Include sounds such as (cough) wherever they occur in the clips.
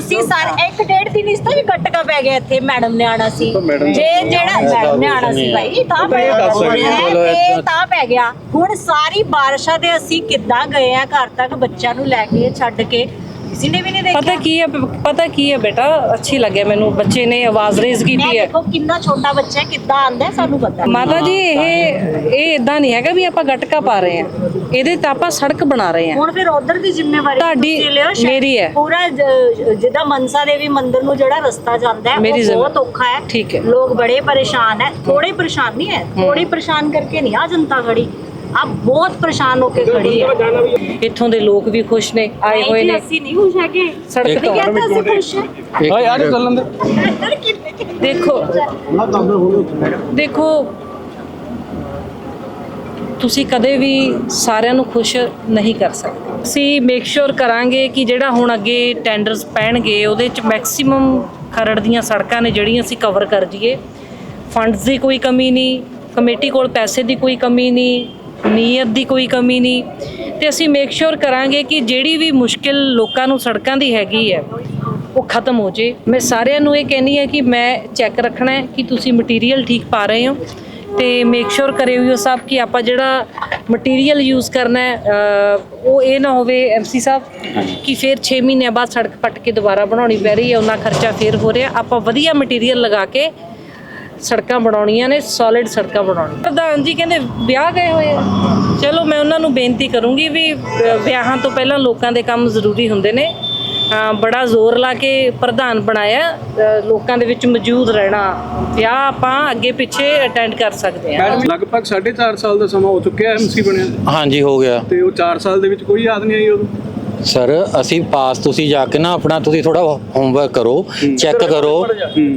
ਤੁਸੀਂ ਸਾਰੇ ਇੱਕ ਡੇਢ ਦਿਨ ਇਸ ਤੋਂ ਵੀ ਗੱਟਕਾ ਪੈ ਗਿਆ ਇੱਥੇ ਮੈਡਮ ਨੇ ਆਣਾ ਸੀ ਜੇ ਜਿਹੜਾ ਮੈਡਮ ਨੇ ਆਣਾ ਸੀ ਭਾਈ ਤਾਂ ਪੈ ਇਹ ਦੱਸ ਸਕਦੇ ਗਿਆ ਚਲੋ ਇਹ ਇਹ ਤਾਂ ਪੈ ਗਿਆ। ਹੁਣ ਸਾਰੀ ਬਾਰਿਸ਼ਾਂ ਦੇ ਅਸੀਂ ਕਿੱਦਾਂ ਗਏ ਆ ਘਰ ਤੱਕ ਬੱਚਿਆਂ ਨੂੰ ਲੈ ਕੇ ਛੱਡ ਕੇ ਕਿਸੇ ਨੇ ਵੀ ਨਹੀਂ ਪਤਾ ਕੀ ਹੈ ਪਤਾ ਕੀ ਹੈ ਬੇਟਾ? ਅੱਛੀ ਲੱਗਿਆ ਮੈਨੂੰ। ਬੱਚੇ ਨੇ ਆਵਾਜ਼ ਰੇਜ਼ ਮੈਂ ਕੀਤੀ ਹੈ। ਦੇਖੋ ਕਿੰਨਾ ਛੋਟਾ ਬੱਚਾ ਹੈ ਕਿੱਦਾਂ ਆਂਦਾ ਹੈ, ਸਾਨੂੰ ਪਤਾ ਹੈ। ਮਾਤਾ ਜੀ ਇਹ ਇਹ ਇਦਾਂ ਨਹੀਂ ਹੈਗਾ ਵੀ ਆਪਾਂ ਗਟਕਾ ਪਾ ਰਹੇ ਹਾਂ। ਇਹਦੇ ਤੇ ਆਪਾਂ ਸੜਕ ਬਣਾ ਰਹੇ ਹਾਂ। ਹੁਣ ਫਿਰ ਉਧਰ ਦੀ ਜ਼ਿੰਮੇਵਾਰੀ ਤੁਹਾਡੀ- ਤੁਸੀਂ ਲਿਓ ਸ਼ਾਇਦ ਮੇਰੀ ਹੈ। ਪੂਰਾ ਜ- ਜਿੱਦਾਂ ਮਨਸਾ ਦੇਵੀ ਮੰਦਿਰ ਨੂੰ ਜਿਹੜਾ ਰਸਤਾ ਜਾਂਦਾ ਹੈ ਮੇਰੀ ਉਹ ਜ਼ਿੰਮੇ- ਬਹੁਤ ਔਖਾ ਹੈ। ਠੀਕ ਹੈ। ਲੋਕ ਬੜੇ ਪਰੇਸ਼ਾਨ ਹੈ। ਥੋੜੇ ਪਰੇਸ਼ਾਨ ਨਹੀਂ ਹੈ ਥੋੜੀ ਪਰੇਸ਼ਾਨ ਕਰਕੇ ਨਹੀਂ ਆ ਜਨਤਾ ਖੜੀ। ਆ ਬਹੁਤ ਪਰੇਸ਼ਾਨ ਹੋ ਕੇ ਖੜੀ ਹੈ। ਇੱਥੋਂ ਦੇ ਲੋਕ ਵੀ ਖੁਸ਼ ਨੇ ਆਏ ਹੋਏ ਨੇ। ਅਸੀਂ ਨਹੀਂ ਖੁਸ਼ ਹੈਗੇ। ਸੜਕ ਤੋਂ। ਕਹਿੰਦੇ ਅਸੀਂ ਖੁਸ਼ ਹਾਂ। ਓਏ ਯਾਰ ਚੱਲਣ ਦੇ ਦੇਖੋ ਦੇਖੋ ਤੁਸੀਂ ਕਦੇ ਵੀ ਸਾਰਿਆਂ ਨੂੰ ਖੁਸ਼ ਨਹੀਂ ਕਰ ਸਕਦੇ। ਅਸੀਂ ਮੇਕ ਸ਼ੋਰ ਕਰਾਂਗੇ ਕਿ ਜਿਹੜਾ ਹੁਣ ਅੱਗੇ ਟੈਂਡਰਸ ਪੈਣਗੇ ਉਹਦੇ ਚ ਮੈਕਸਿਮਮ ਖਰੜ ਦੀਆਂ ਸੜਕਾਂ ਨੇ ਜਿਹੜੀਆਂ ਅਸੀਂ ਕਵਰ ਕਰ ਜੀਏ। ਫੰਡਸ ਦੀ ਕੋਈ ਕਮੀ ਨਹੀਂ ਕਮੇਟੀ ਕੋਲ ਪੈਸੇ ਦੀ ਕੋਈ ਕਮੀ ਨਹੀਂ ਨੀਅਤ ਦੀ ਕੋਈ ਕਮੀ ਨਹੀਂ। ਤੇ ਅਸੀਂ ਮੇਕ ਸ਼ੋਰ ਕਰਾਂਗੇ ਕਿ ਜਿਹੜੀ ਵੀ ਮੁਸ਼ਕਿਲ ਲੋਕਾਂ ਨੂੰ ਸੜਕਾਂ ਦੀ ਹੈਗੀ ਹੈ ਉਹ ਖਤਮ ਹੋ ਜੇ। ਮੈਂ ਸਾਰਿਆਂ ਨੂੰ ਇਹ ਕਹਿੰਨੀ ਹੈ ਕਿ ਮੈਂ ਚੈੱਕ ਰੱਖਣਾ ਹੈ ਕਿ ਤੁਸੀਂ ਮਟੀਰੀਅਲ ਠੀਕ ਪਾ ਰਹੇ ਹੋ ਤੇ ਮੇਕ ਸ਼ੋਰ ਕਰੇ ਹੋਇਓ ਸਭ ਕਿ ਆਪਾਂ ਜਿਹੜਾ ਮਟੀਰੀਅਲ ਯੂਜ਼ ਕਰਨਾ ਹੈ ਉਹ ਇਹ ਨਾ ਹੋਵੇ ਐਮਸੀ ਸਾਹਿਬ ਕਿ ਫਿਰ 6 ਮਹੀਨਿਆਂ ਬਾਅਦ ਸੜਕ ਪੱਟ ਕੇ ਦੁਬਾਰਾ ਬਣਾਉਣੀ ਪੈ ਰਹੀ ਹੈ ਉਹਨਾਂ ਖਰਚਾ ਫਿਰ ਹੋ ਰਿਹਾ। ਆਪਾਂ ਵਧੀਆ ਮਟੀਰੀਅਲ ਲਗਾ ਕੇ ਸੜਕਾਂ ਬਣਾਉਣੀਆਂ ਨੇ ਸੋਲਿਡ ਸੜਕਾਂ ਬਣਾਉਣੀਆਂ। ਪ੍ਰਧਾਨ ਜੀ ਕਹਿੰਦੇ ਵਿਆਹ ਗਏ ਹੋਏ ਆ। ਚਲੋ ਮੈਂ ਉਹਨਾਂ ਨੂੰ ਬੇਨਤੀ ਕਰੂੰਗੀ ਵੀ ਵਿਆਹਾਂ ਤੋਂ ਪਹਿਲਾਂ ਲੋਕਾਂ ਦੇ ਕੰਮ ਜ਼ਰੂਰੀ ਹੁੰਦੇ ਨੇ। ਅ, ਬੜਾ ਜ਼ੋਰ ਲਾ ਕੇ ਪ੍ਰਧਾਨ ਬਣਾਇਆ ਲੋਕਾਂ ਦੇ ਵਿੱਚ ਮੌਜੂਦ ਰਹਿਣਾ। ਵਿਆਹ ਆਪਾਂ ਅੱਗੇ ਪਿੱਛੇ ਅਟੈਂਡ ਕਰ ਸਕਦੇ ਹਾਂ। ਲਗਭਗ 4.5 ਸਾਲ ਦਾ ਸਮਾਂ ਹੋ ਚੁੱਕਿਆ ਐਮਸੀ ਬਣਿਆ। ਹਾਂਜੀ ਹੋ ਗਿਆ। ਤੇ ਉਹ 4 ਸਾਲ ਦੇ ਵਿੱਚ ਕੋਈ ਯਾਦ ਨਹੀਂ ਆਈ ਉਦੋਂ? ਸਰ ਅਸੀਂ ਪਾਸ ਤੁਸੀਂ ਜਾ ਕੇ ਨਾ ਆਪਣਾ ਤੁਸੀਂ ਥੋੜਾ ਹੋਮਵਰਕ ਕਰੋ ਚੈੱਕ ਕਰੋ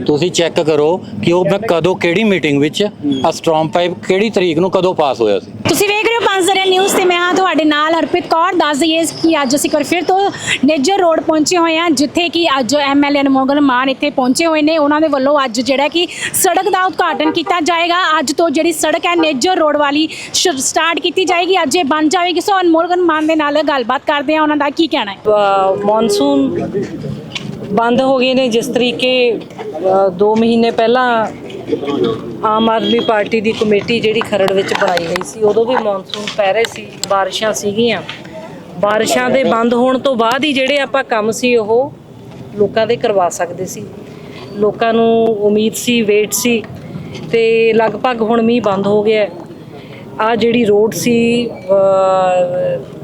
ਤੁਸੀਂ ਚੈੱਕ ਕਰੋ ਕਿ ਉਹ ਮੈਂ ਕਦੋਂ ਕਿਹੜੀ ਮੀਟਿੰਗ ਵਿੱਚ ਆ ਸਟ੍ਰੋਂਗ ਪਾਈਪ ਕਿਹੜੀ ਤਰੀਕ ਨੂੰ ਕਦੋਂ ਪਾਸ ਹੋਇਆ ਸੀ? ਤੁਸੀਂ ਵੇਖ ਰਹੇ ਹੋ ਪੰਜਜ਼ਰਿਆ ਨਿਊਜ਼ ਤੇ ਮੈਂ ਹਾਂ ਤੁਹਾਡੇ ਨਾਲ ਹਰਪ੍ਰੀਤ ਕੌਰ ਦੱਸ ਦਈਏ ਕਿ ਅੱਜ ਅਸੀਂ ਕਰ ਫਿਰ ਤੋਂ ਨੇਜਰ ਰੋਡ ਪਹੁੰਚੇ ਹੋਏ ਹਾਂ ਜਿੱਥੇ ਕਿ ਅੱਜ ਐਮਐਲਏ ਅਨਮੋਲ ਮਾਨ ਇੱਥੇ ਪਹੁੰਚੇ ਹੋਏ ਨੇ। ਉਹਨਾਂ ਦੇ ਵੱਲੋਂ ਅੱਜ ਜਿਹੜਾ ਕਿ ਸੜਕ ਦਾ ਉਦਘਾਟਨ ਕੀਤਾ ਜਾਏਗਾ। ਅੱਜ ਤੋਂ ਜਿਹੜੀ ਸੜਕ ਹੈ ਨੇਜਰ ਰੋਡ ਵਾਲੀ ਸਟਾਰਟ ਕੀਤੀ ਜਾਏਗੀ। ਅੱਜ ਇਹ ਬਣ ਜਾਵੇਗੀ। ਸੋ ਅਨਮੋਲ ਮਾਨ ਦੇ ਨਾਲ ਗੱਲਬਾਤ ਕਰਦੇ ਹਾਂ। ਉਹਨਾਂ ਦਾ ਕੀ ਕਹਿਣਾ ਹੈ? ਮੌਨਸੂਨ ਬੰਦ ਹੋ ਗਏ ਨੇ ਜਿਸ ਤਰੀਕੇ 2 ਮਹੀਨੇ ਪਹਿਲਾਂ ਆਮ ਆਦਮੀ ਪਾਰਟੀ ਦੀ ਕਮੇਟੀ ਜਿਹੜੀ ਖਰੜ ਵਿੱਚ ਬਣਾਈ ਗਈ ਸੀ, ਉਦੋਂ ਵੀ ਮੌਨਸੂਨ ਪੈ ਰਹੇ ਸੀ, ਬਾਰਿਸ਼ਾਂ ਸੀਗੀਆਂ। ਬਾਰਿਸ਼ਾਂ ਦੇ ਬੰਦ ਹੋਣ ਤੋਂ ਬਾਅਦ ਹੀ ਜਿਹੜੇ ਆਪਾਂ ਕੰਮ ਸੀ, ਉਹ ਲੋਕਾਂ ਦੇ ਕਰਵਾ ਸਕਦੇ ਸੀ। ਲੋਕਾਂ ਨੂੰ ਉਮੀਦ ਸੀ ਵੇਟ ਸੀ ਤੇ ਲਗਭਗ ਹੁਣ ਮੀਂਹ ਬੰਦ ਹੋ ਗਿਆ ਆ ਜਿਹੜੀ ਰੋਡ ਸੀ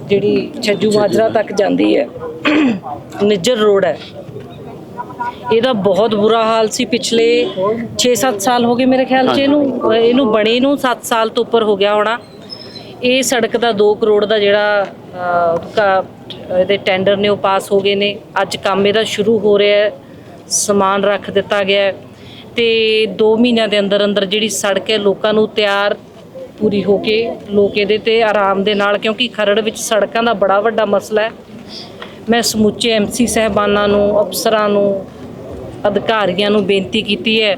ਜਿਹੜੀ ਛੱਜੂ ਮਾਜਰਾ ਤੱਕ ਜਾਂਦੀ ਹੈ ਨਿੱਜਰ ਰੋਡ ਹੈ। ਇਹਦਾ ਬਹੁਤ ਬੁਰਾ ਹਾਲ ਸੀ ਪਿਛਲੇ 6-7 ਸਾਲ ਹੋ ਗਏ ਮੇਰੇ ਖਿਆਲ 'ਚ ਇਹਨੂੰ ਇਹਨੂੰ ਬਣੇ ਨੂੰ 7 ਸਾਲ ਤੋਂ ਉੱਪਰ ਹੋ ਗਿਆ ਹੋਣਾ। ਇਹ ਸੜਕ ਦਾ 2 ਕਰੋੜ ਦਾ ਜਿਹੜਾ ਇਹਦੇ ਟੈਂਡਰ ਨੇ ਉਹ ਪਾਸ ਹੋ ਗਏ ਨੇ। ਅੱਜ ਕੰਮ ਇਹਦਾ ਸ਼ੁਰੂ ਹੋ ਰਿਹਾ ਹੈ। ਸਮਾਨ ਰੱਖ ਦਿੱਤਾ ਗਿਆ ਹੈ। ਤੇ 2 ਮਹੀਨਿਆਂ ਦੇ ਅੰਦਰ ਅੰਦਰ ਜਿਹੜੀ ਸੜਕ ਹੈ ਲੋਕਾਂ ਨੂੰ ਤਿਆਰ ਪੂਰੀ ਹੋ ਕੇ ਲੋਕ ਇਹਦੇ ਤੇ ਆਰਾਮ ਦੇ ਨਾਲ, ਕਿਉਂਕਿ ਖਰੜ ਵਿੱਚ ਸੜਕਾਂ ਦਾ ਬੜਾ ਵੱਡਾ ਮਸਲਾ ਹੈ। ਮੈਂ ਸਮੁੱਚੇ ਐਮਸੀ ਸਹਿਬਾਨਾਂ ਨੂੰ, ਅਫਸਰਾਂ ਨੂੰ, ਅਧਿਕਾਰੀਆਂ ਨੂੰ ਬੇਨਤੀ ਕੀਤੀ ਹੈ